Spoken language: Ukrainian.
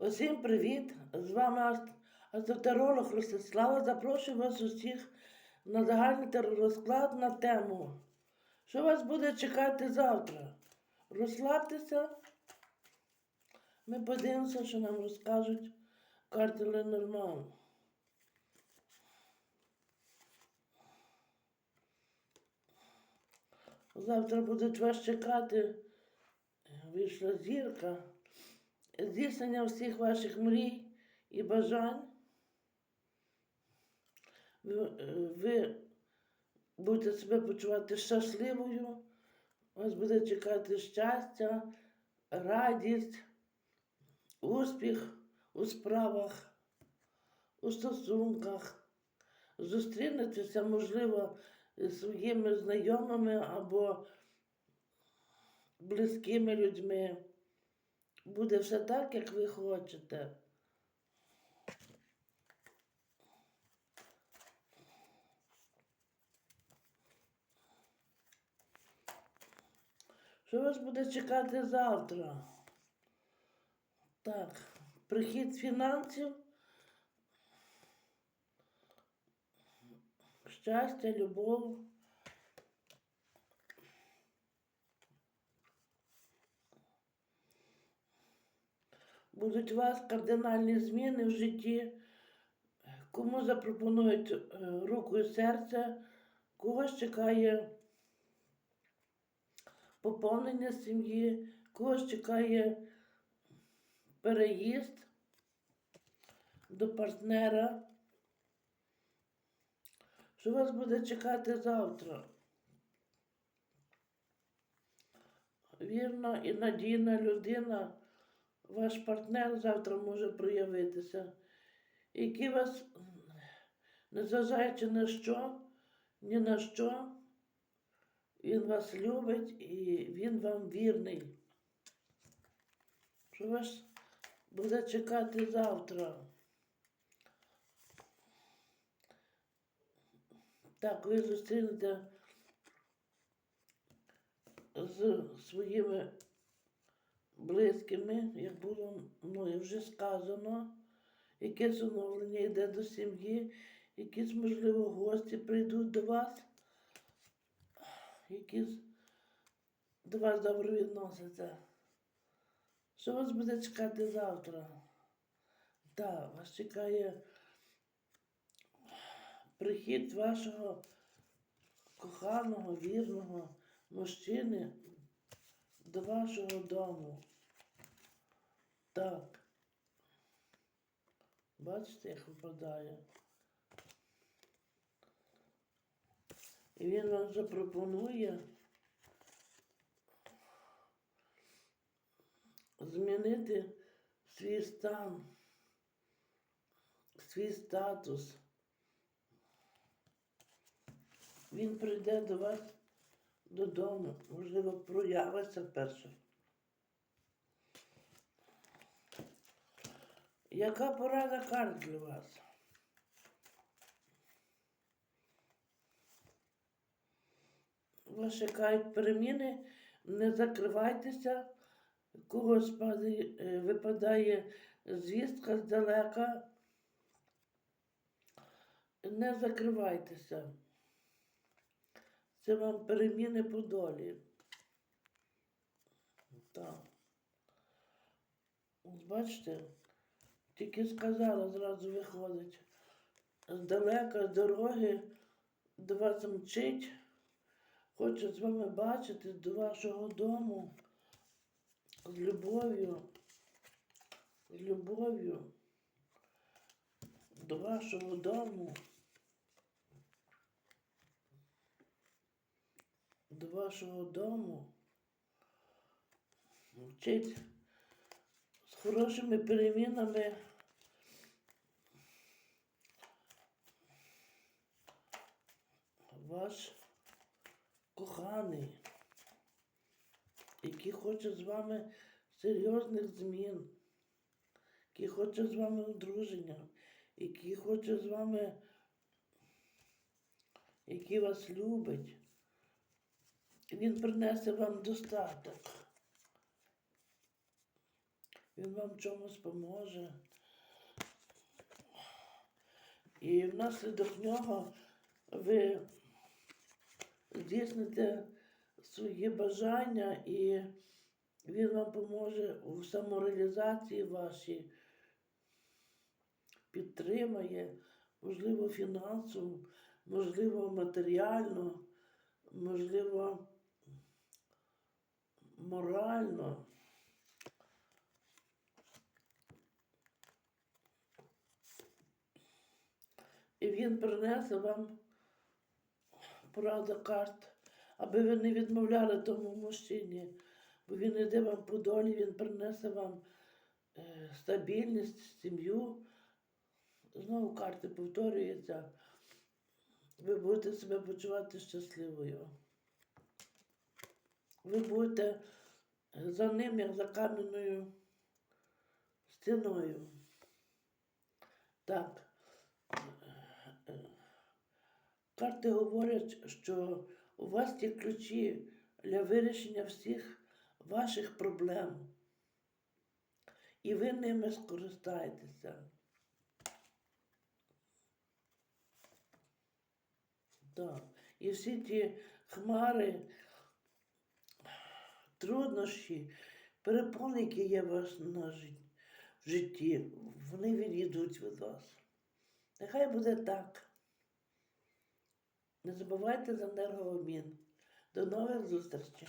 Усім привіт! З вами ас- астротеролог Ростислава. Запрошую вас усіх на загальний теророзклад на тему. Що вас буде чекати завтра? Розслабтеся. Ми подивимося, що нам розкажуть карти Ленорман. Завтра будуть вас чекати. Вийшла зірка здійснення всіх ваших мрій і бажань. Ви, ви будете себе почувати щасливою, вас буде чекати щастя, радість, успіх у справах, у стосунках. Зустрінетеся, можливо, зі своїми знайомими або близькими людьми буде все так, як ви хочете. Що вас буде чекати завтра? Так, прихід фінансів, щастя, любов. Будуть у вас кардинальні зміни в житті, кому запропонують е, руку і серце, когось чекає поповнення сім'ї, когось чекає переїзд до партнера. Що вас буде чекати завтра? Вірна і надійна людина ваш партнер завтра може проявитися, який вас, незважаючи на що, ні на що, він вас любить і він вам вірний. Що вас буде чекати завтра? Так, ви зустрінете з своїми близькими, як було мною вже сказано, якесь оновлення йде до сім'ї, якісь, можливо, гості прийдуть до вас, які до вас добре відносяться. Що вас буде чекати завтра? Так, вас чекає прихід вашого коханого, вірного мужчини до вашого дому. Так. Бачите, як випадає. І він вам запропонує змінити свій стан, свій статус. Він прийде до вас додому, можливо, проявиться перше. Яка порада карт для вас? Вас чекають переміни, не закривайтеся, когось падає, е, випадає звістка здалека. Не закривайтеся. Це вам переміни по долі. Так. Бачите, тільки сказала, зразу виходить. Здалека з дороги до вас мчить, хоче з вами бачити до вашого дому з любов'ю, з любов'ю до вашого дому. до вашого дому, вчить з хорошими перемінами. Ваш коханий, який хоче з вами серйозних змін, який хоче з вами одруження, який хоче з вами, який вас любить. Він принесе вам достаток. Він вам чомусь поможе. І внаслідок нього ви здійсните свої бажання, і він вам поможе у самореалізації вашій, підтримає, можливо, фінансово, можливо, матеріально, можливо, морально. І він принесе вам правда карт, аби ви не відмовляли тому мужчині, бо він іде вам по долі, він принесе вам е, стабільність, сім'ю. Знову карти повторюються. Ви будете себе почувати щасливою. Ви будете за ним, як за кам'яною стіною. Так. Карти говорять, що у вас є ключі для вирішення всіх ваших проблем. І ви ними скористаєтеся. Так. І всі ті хмари, труднощі, перепони, які є у вас на житті, вони відійдуть від вас. Нехай буде так. Не забувайте за енергообмін. До нових зустрічей!